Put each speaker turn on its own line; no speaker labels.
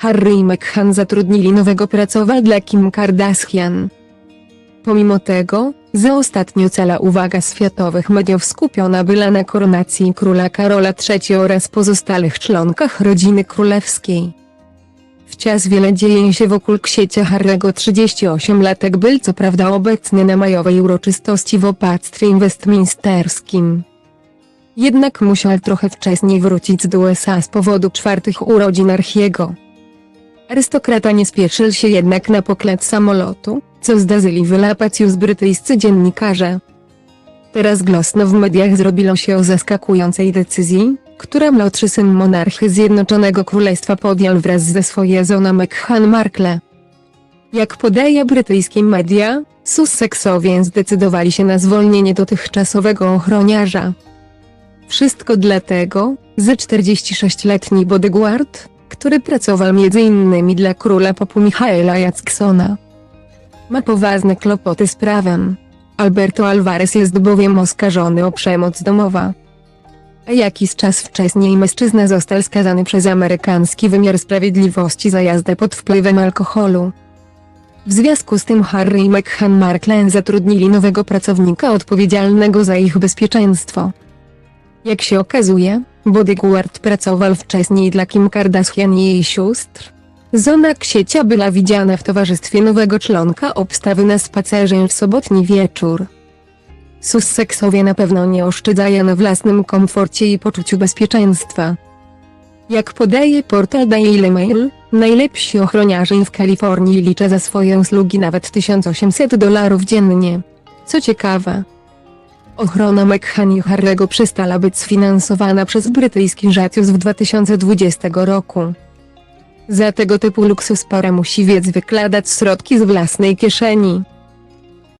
Harry i Meghan zatrudnili nowego pracownika dla Kim Kardashian. Pomimo tego, że ostatnio cała uwaga światowych mediów skupiona była na koronacji króla Karola III oraz pozostałych członkach rodziny królewskiej. Wciąż wiele dzieje się wokół księcia Harry'ego 38-latek był co prawda obecny na majowej uroczystości w opactwie westminsterskim. Jednak musiał trochę wcześniej wrócić do USA z powodu czwartych urodzin Archiego. Arystokrata nie spieszył się jednak na pokład samolotu, co zdarzyli wylapać już brytyjscy dziennikarze. Teraz głośno w mediach zrobiło się o zaskakującej decyzji, która młodszy syn monarchy Zjednoczonego Królestwa podjął wraz ze swoją żoną Meghan Markle. Jak podaje brytyjskie media, Sussexowie zdecydowali się na zwolnienie dotychczasowego ochroniarza. Wszystko dlatego, że 46-letni bodyguard, który pracował m.in. dla króla popu Michaela Jacksona, ma poważne kłopoty z prawem. Alberto Alvarez jest bowiem oskarżony o przemoc domowa. A jakiś czas wcześniej mężczyzna został skazany przez amerykański wymiar sprawiedliwości za jazdę pod wpływem alkoholu. W związku z tym Harry i Meghan Markle zatrudnili nowego pracownika odpowiedzialnego za ich bezpieczeństwo. Jak się okazuje, bodyguard pracował wcześniej dla Kim Kardashian i jej sióstr. Zona ksiecia była widziana w towarzystwie nowego członka obstawy na spacerze w sobotni wieczór. Sussexowie na pewno nie oszczędzają na własnym komforcie i poczuciu bezpieczeństwa. Jak podaje portal Daily Mail, najlepsi ochroniarze w Kalifornii liczą za swoje usługi nawet 1800 dolarów dziennie. Co ciekawe, ochrona Meghan i Harry'ego przestała być sfinansowana przez brytyjski już w 2020 roku. Za tego typu luksus para musi więc wykładać środki z własnej kieszeni.